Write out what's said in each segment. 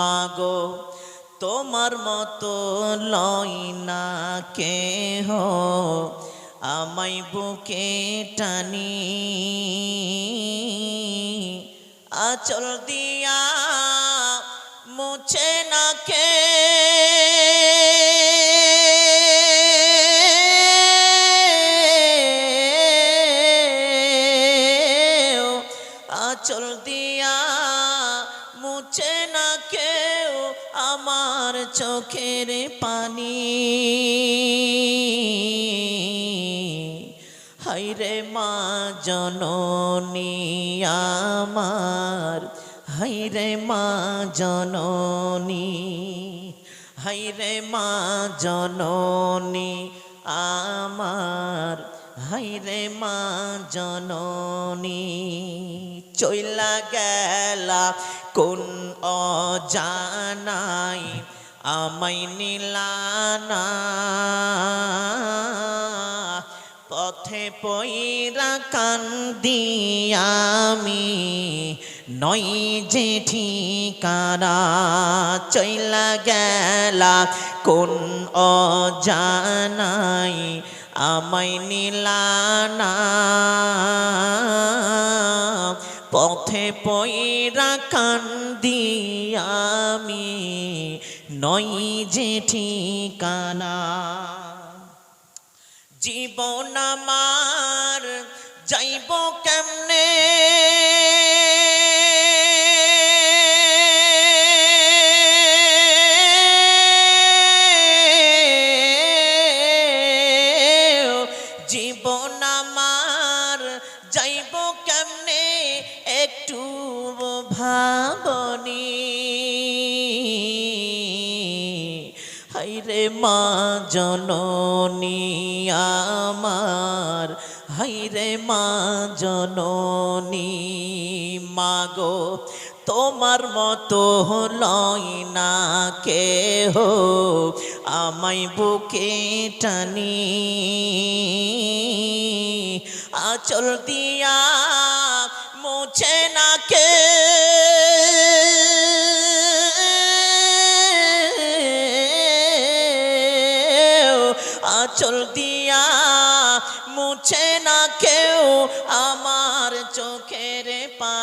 মাগো তোমার মতো লয় না কেহ। আমাই বুকে টানি আচল দিয়া মুছে না কে আমার চোখের পানি। হাইরে মা জননী আমার হাইরে মা জননী হাইরে মা জননী আমার হাইরে মা জননী। চইলা গেলা, কোন অজানাই আমাই নিলানা পথে পইরা কান্দি আমি, নই যে ঠিকানা। চইলা গেলা, কোন অজানাই আমাই নিলানা পথে পয়রা কান্দি আমি নই যে ঠিকানা। জীবন আমার ভাবনি হাইরে মা জননী আমার, হাইরে মা জননী মাগো, তোমার মতো লয় না কেহ, আমায় বুকে টানি। আচল দিয়া মুছে না কে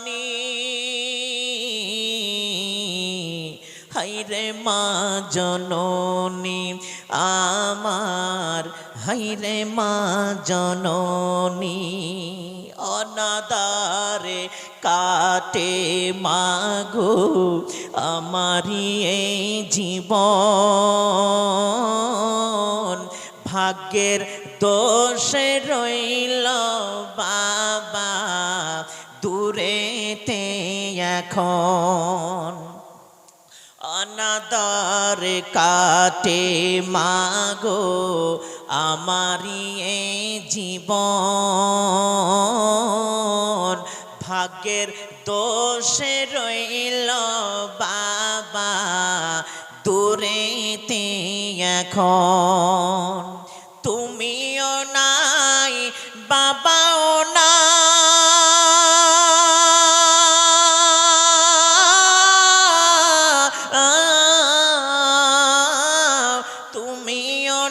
পানি হাইরে মা জননী, আমার হাইরে মা জননী, অনাদারে কাটে মাগো আমারি এই জীবন। ভাগ্যের দোষে রইল বাবা। এখন অনাদর কাটে মাগো আমারি জীবন। ভাগ্যের দোষে রইল বাবা দূরেতে এখন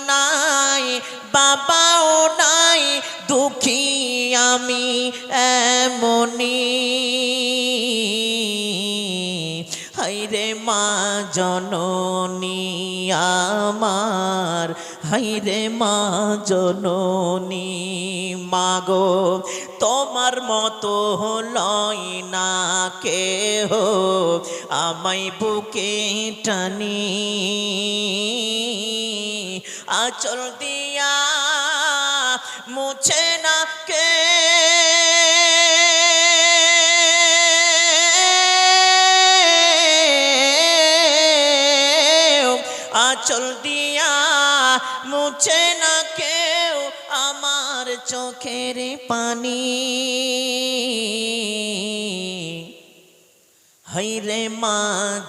নাই, বাবাও নাই, দুঃখী আমি এমনি হাইরে মা জননী আমার হাইরে মা জননী মাগো, তোমার মতো লয় না কেহ, আমায় বুকে টানি। আচল দিয়া মুছে না কে? আচল দিয়া মুছে না কেউ আমার চোখের পানি। হাইরে মা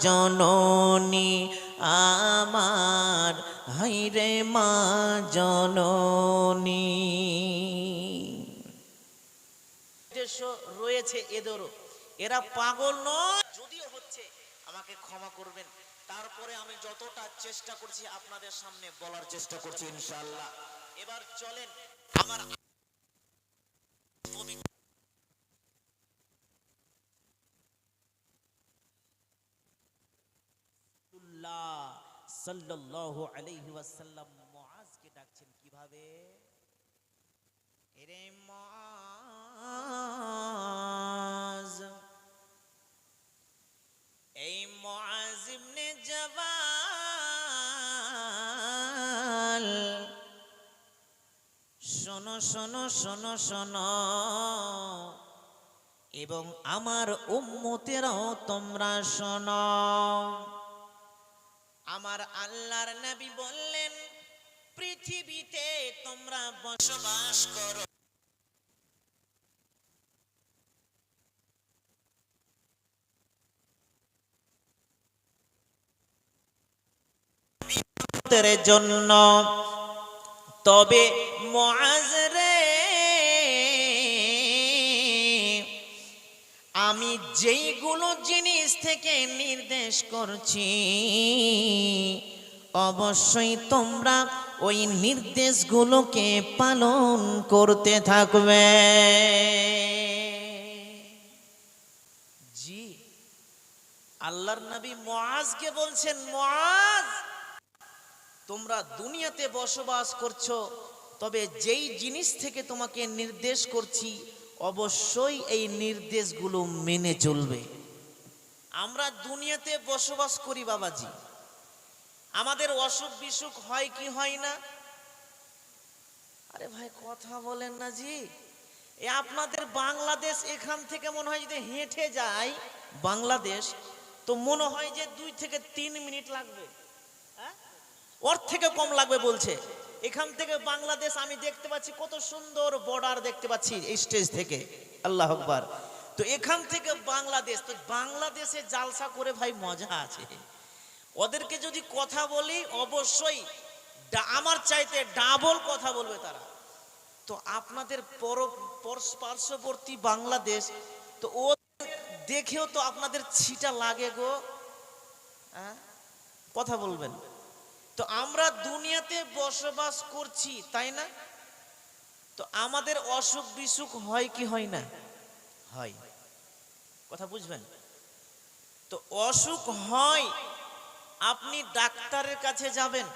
জননী আমার হাইরে মা জননী। উদ্দেশ্য রয়েছে এদেরও এরা পাগল নয়। যদিও হচ্ছে, আমাকে ক্ষমা করবেন। তারপরে আমি যতটা চেষ্টা করছি আপনাদের সামনে বলার চেষ্টা করছি ইনশাআল্লাহ। এবার চলেন আমার পবিত্র সাল্লাল্লাহু আলাইহি ওয়াসাল্লাম মুআজকে ডাকছেন কীভাবে? এরে মুআজ। এই মুআজ ইবনে জাবাল। শোনো শোনো শোনো শোনো। এবং আমার উম্মতেরাও তোমরা শোনো। আমার আল্লাহর নবী বললেন পৃথিবীতে তোমরা বসবাস করো। জন্য তবে মুআজ যেইগুলো জিনিস থেকে নির্দেশ করছি, অবশ্যই তোমরা ওই নির্দেশগুলোকে পালন করতে থাকবে। জি, আল্লাহর নবী মুআজকে বলছেন, মুআজ, তোমরা দুনিয়াতে বসবাস করছ, তবে যেই জিনিস থেকে তোমাকে নির্দেশ করছি অবশ্যই এই নির্দেশগুলো মেনে চলবে। আমরা দুনিয়াতে বসবাস করি, বাবাজি। আমাদের অসুখ বিসুখ হয় কি হয় না? আরে ভাই, কথা বলেন না জি। এ আপনাদের বাংলাদেশ এখান থেকে মনে হয় যদি হেঁটে যায় বাংলাদেশ, তো মনে হয় যে দুই থেকে তিন মিনিট লাগবে। হ্যাঁ? ওর থেকে কম লাগবে বলছে। এখান থেকে বাংলাদেশ আমি দেখতে পাচ্ছি কত সুন্দর বর্ডার দেখতে পাচ্ছি এই স্টেজ থেকে। আল্লাহ আকবার। তো এখান থেকে বাংলাদেশ, তো বাংলাদেশে জালসা করে ভাই মজা আছে। ওদেরকে যদি কথা বলি, অবশ্যই আমার চাইতে ডাবল কথা বলবে তারা। তো আপনাদের পর পর- পার্শ্ববর্তী বাংলাদেশ, তো ও দেখেও তো আপনাদের ছিটা লাগে গো। কথা বলবেন। তো আমরা দুনিয়াতে বসবাস করছি, তাই না? তো আমাদের অসুখ বিসুখ হয় কি হয় না? হয়। কথা বুঝবেন? তো অসুখ হয়, আপনি ডাক্তারের কাছে যাবেন।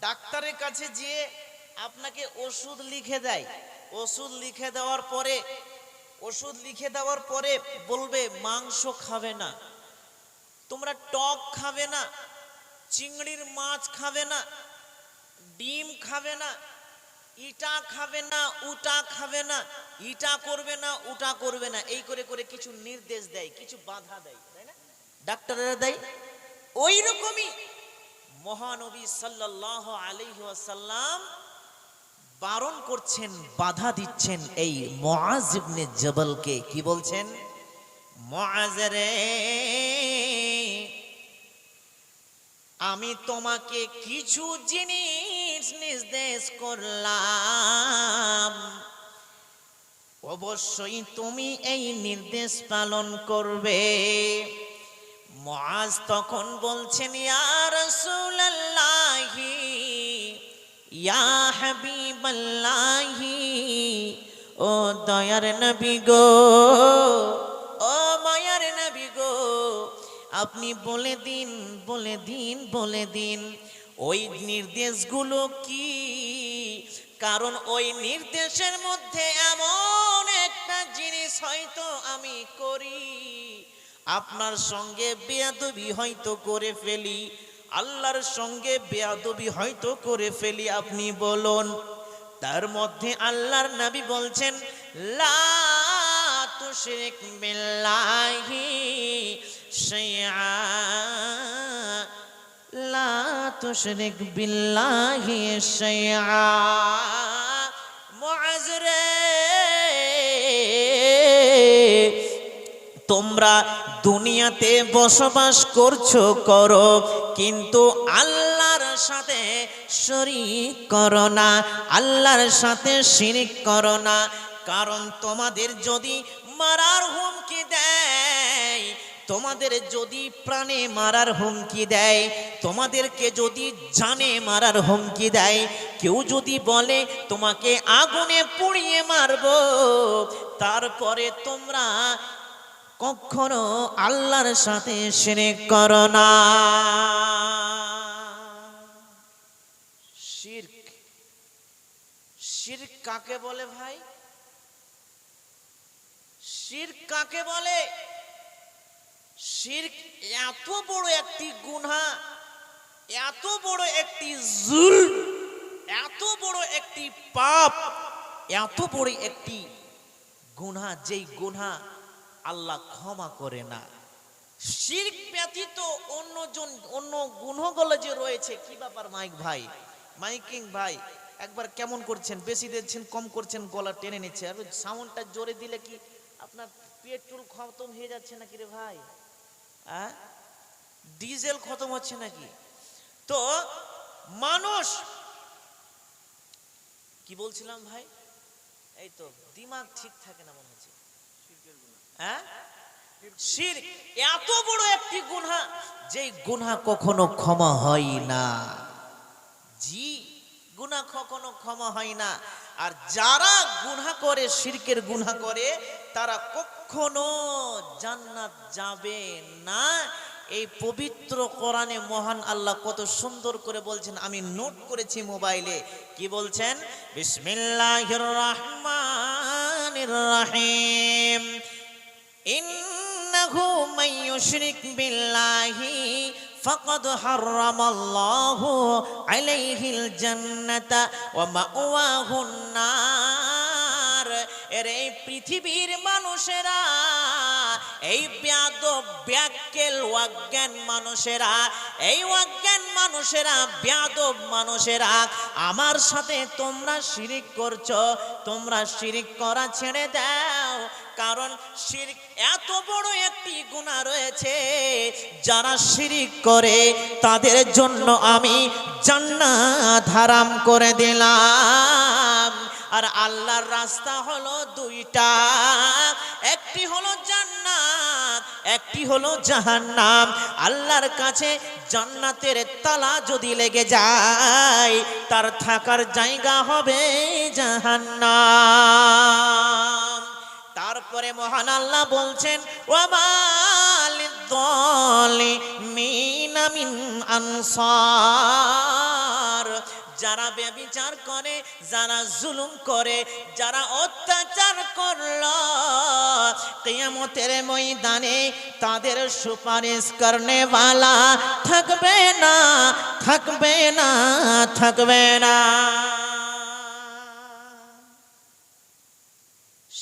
ডাক্তারের কাছে যেয়ে আপনাকে ওষুধ লিখে দেয়। ওষুধ লিখে দেওয়ার পরে, ওষুধ লিখে দেওয়ার পরে বলবে, মাংস খাবে না। তোমরা টক খাবে না। চিংড়ির মাছ খাবে না, ডিম খাবে না, ইটা খাবে না, উটা খাবে না, ইটা করবে না, উটা করবে না, এই করে করে কিছু নির্দেশ দেয়, কিছু বাধা দেয়, তাই না? ডাক্তাররা দেয় ওই রকমই মহানবী সাল্লাহ আলাইহি ওয়াসাল্লাম বারণ করছেন, বাধা দিচ্ছেন এই মুআজ ইবনে জবলকে, কি বলছেন? মুআজ রে আমি তোমাকে কিছু জিনিস নির্দেশ করলাম। অবশ্যই তুমি এই নির্দেশ পালন করবে। মুআজ তখন বলছেন, ইয়া রাসূলুল্লাহি, ইয়া হাবিবাল্লাহি, ও দয়ার নবী গো আপনি বলে দিন বলে দিন বলে দিন। ওই নির্দেশগুলো কি? কারণ ওই নির্দেশের মধ্যে এমন একটা জিনিস হয়তো আমি করি। আপনার সঙ্গে বেয়াদবি হয়তো করে ফেলি। আল্লাহর সঙ্গে বেয়াদবি হয়তো করে ফেলি, আপনি বলুন। তার মধ্যে আল্লাহর নবী বলছেন, লা তুশরিক বিল্লাহি তুশরিক বিল্লাহি শাইআ মুআজ তোমরা দুনিয়াতে বসবাস করছ, করো, কিন্তু আল্লাহর সাথে শরিক করো না, আল্লাহর সাথে শিরিক করো না। কারণ তোমাদের যদি মারার হুমকি দেয় তোমাদের যদি প্রাণে মারার হুমকি দেয়, তোমাদেরকে যদি জানে মারার হুমকি দেয়, কেউ যদি বলে, তোমাকে আগুনে পুড়িয়ে মারবো তারপরে তোমরা কখনো আল্লাহর সাথে শিরিক করো না। কাকে বলে ভাই? শির কাকে বলে? শিরক এত বড় একটি গুনাহ, এত বড় একটি জুল এত বড় একটি পাপ, এত বড় একটি গুনাহ, যেই গুনাহ আল্লাহ ক্ষমা করে না। শিরক ব্যতীত অন্যজন অন্য গুণগুলো যে রয়েছে, কি ব্যাপার মাইক ভাই? মাইকিং ভাই, একবার কেমন করছেন? বেশি দিচ্ছেন, কম করছেন? গলা টেনে নিচ্ছে। আর সাউন্ডটা জোরে দিলে কি আপনার পেট্রোল খতম হয়ে যাচ্ছে নাকি রে ভাই? ডিজেল খতম হচ্ছে নাকি? তো মানুষ, কি বলছিলাম ভাই? এই তো, দিমাগ ঠিক থাকে না মনে হচ্ছে। হ্যাঁ? শিরক এত বড় একটি গুনাহ, যেই গুনাহ কখনো ক্ষমা হয় না। জি, গুনাহ কখনো ক্ষমা হয় না। আর যারা গুনা করে সিরকের গুনা করে, তারা কখনো জান্নাত যাবে না। এই পবিত্র কোরআনে মহান আল্লাহ কত সুন্দর করে বলছেন। আমি নোট করেছি মোবাইলে। কি বলছেন? বিসমিল্লাহির রহমানির রহিম। ইন্নাহু মাইয়ুশরিক বিল্লাহি فقد حرم الله عليه الجنة ومأواه النار এর এই পৃথিবীর মানুষেরা এই ব্যাদ ব্যাকেল অজ্ঞান মানুষেরা এই অজ্ঞান মানুষেরা ব্যাদব মানুষেরা আমার সাথে তোমরা শিরিক করছো তোমরা শিরিক করা ছেড়ে দাও কারণ শিরিক এত বড় একটি গুণা রয়েছে, যারা শিরিক করে তাদের জন্য আমি জান্নাত হারাম করে দিলাম। আর আল্লাহর রাস্তা হলো দুইটা, একটি হলো জান্নাত, একটি হলো জাহান্নাম। আল্লাহর কাছে জান্নাতের তালা যদি লেগে যায়, তার থাকার জায়গা হবে জাহান্নাম। তারপরে মহান আল্লাহ বলছেন আনসার। যারা ব্যবিচার করে, যারা জুলুম করে, যারা অত্যাচার করল, কিয়ামতের ময়দানে তাদের সুপারিশ করনে থাকবে না থাকবে না থাকবে না।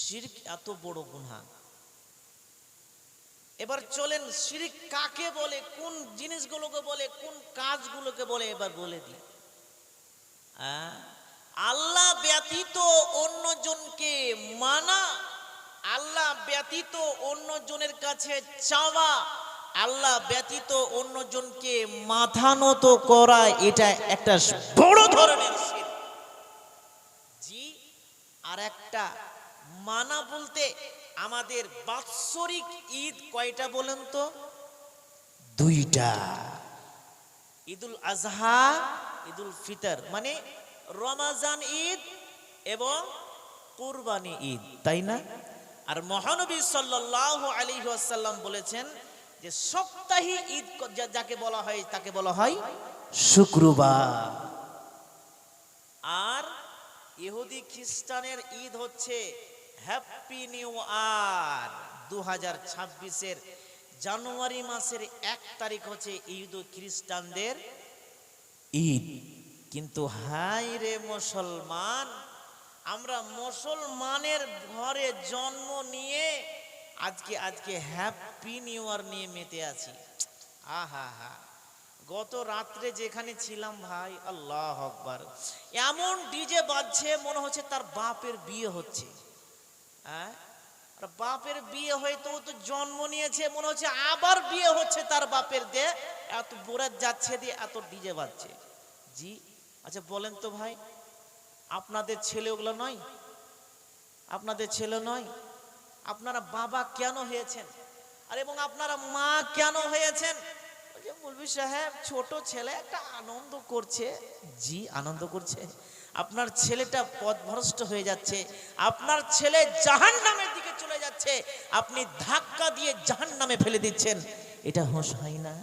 শিরক এত বড় গুনাহ। এবার চলেন শিরিক কাকে বলে কোন জিনিসগুলোকে বলে কোন কাজগুলোকে বলে এবার বলে দিই। আহ, আল্লাহ ব্যতীত অন্যজনকে মানা আল্লাহ ব্যতীত অন্যজনের কাছে চাওয়া আল্লাহ ব্যতীত অন্যজনকে মাথা নত করা এটা একটা বড় ধরনের জি আর একটা মানা বলতে আমাদের বাৎসরিক ঈদ কয়টা বলেন তো? দুইটা। ঈদুল আজহা, ঈদুল ফিতর মানে রমাজান ঈদ এবং কুরবানি ঈদ, তাই না? আর মহানবী সাল্লাল্লাহু আলাইহি ওয়াসাল্লাম বলেছেন যে সপ্তাহে ঈদ যাকে বলা হয়, তাকে বলা হয় শুক্রবার। আর ইহুদি খ্রিস্টানের ঈদ হচ্ছে হ্যাপি নিউ ইয়ার দু হাজার ছাব্বিশের জানুয়ারি মাসের এক তারিখ হচ্ছে ঈদ ও খ্রিস্টানদের ঈদ। কিন্তু হাই রে মুসলমান, আমরা মুসলমানের ঘরে জন্ম নিয়ে আজকে আজকে হ্যাপি নিউ ইয়ার নিয়ে মেতে আছি। আহা হা গত রাত্রে যেখানে ছিলাম ভাই, আল্লাহ আকবার। এমন ডিজে বাজছে, মনে হচ্ছে তার বাপের বিয়ে হচ্ছে। হ্যাঁ? আর বাপের বিয়ে হয়তো তো জন্ম নিয়েছে, মনে হচ্ছে আবার বিয়ে হচ্ছে তার বাপের দিয়ে এত বোরাত যাচ্ছে দিয়ে এত ডিজে বাজছে। জি আচ্ছা বলেন তো ভাই, আপনাদের ছেলে ওগুলো নয়? আপনাদের ছেলে নয়? আপনারা বাবা কেন হয়েছেন? আর এবং আপনারা মা কেন হয়েছেন? মৌলভী সাহেব, ছোট ছেলে, একটা আনন্দ করছে। জি, আনন্দ করছে। আপনার ছেলেটা পথভ্রষ্ট হয়ে যাচ্ছে, আপনার ছেলে জাহান নামের দিকে চলে যাচ্ছে, আপনি ধাক্কা দিয়ে জাহান নামে ফেলে দিচ্ছেন। এটা হোশ হয় না?